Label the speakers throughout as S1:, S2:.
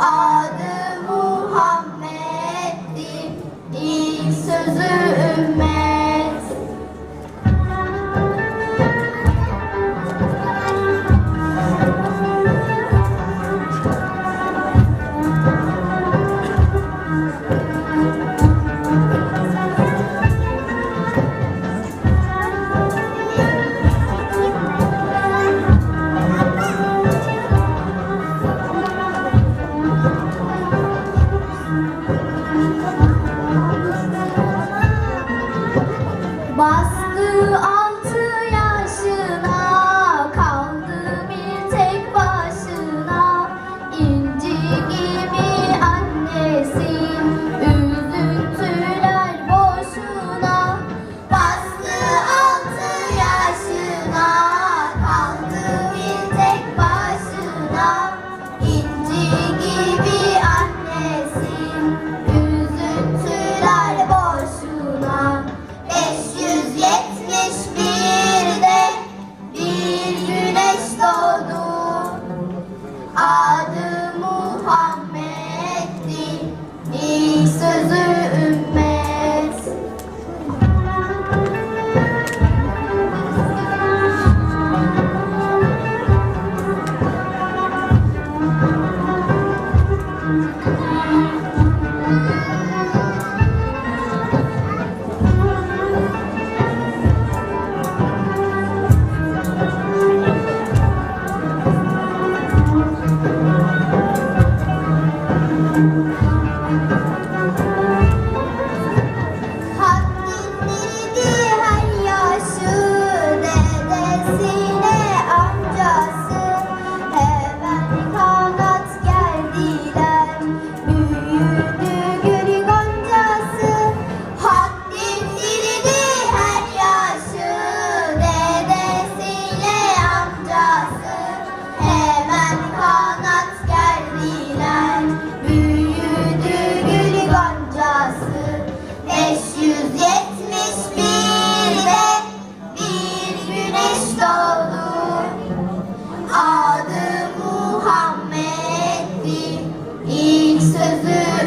S1: Adı Muhammed'di. İlk sözü ümmet.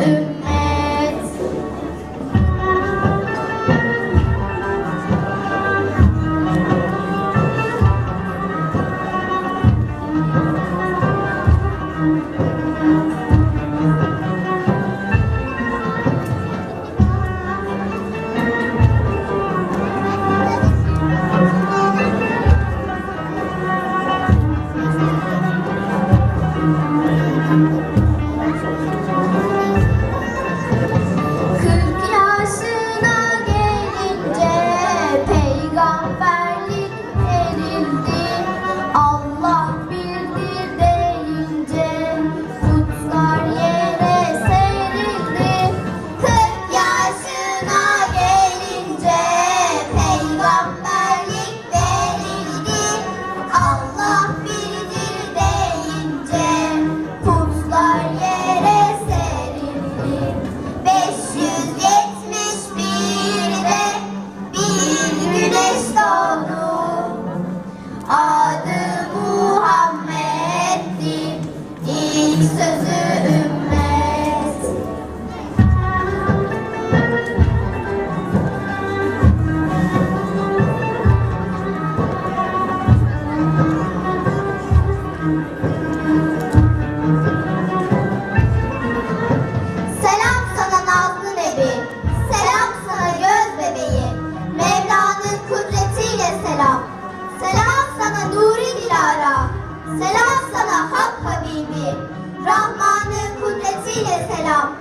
S1: Obrigada. bayram.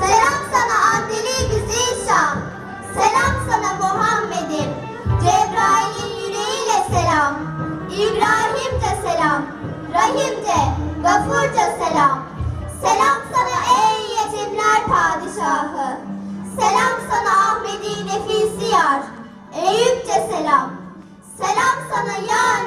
S1: Selam sana anneliğimiz inşa. Selam sana Muhammed'im. Cebrail'in yüreğiyle selam. İbrahim de selam. Rahim de, selam. Selam sana ey yetimler padişahı. Selam sana Ahmedi nefisi yar. Eyüp de selam. Selam sana yar.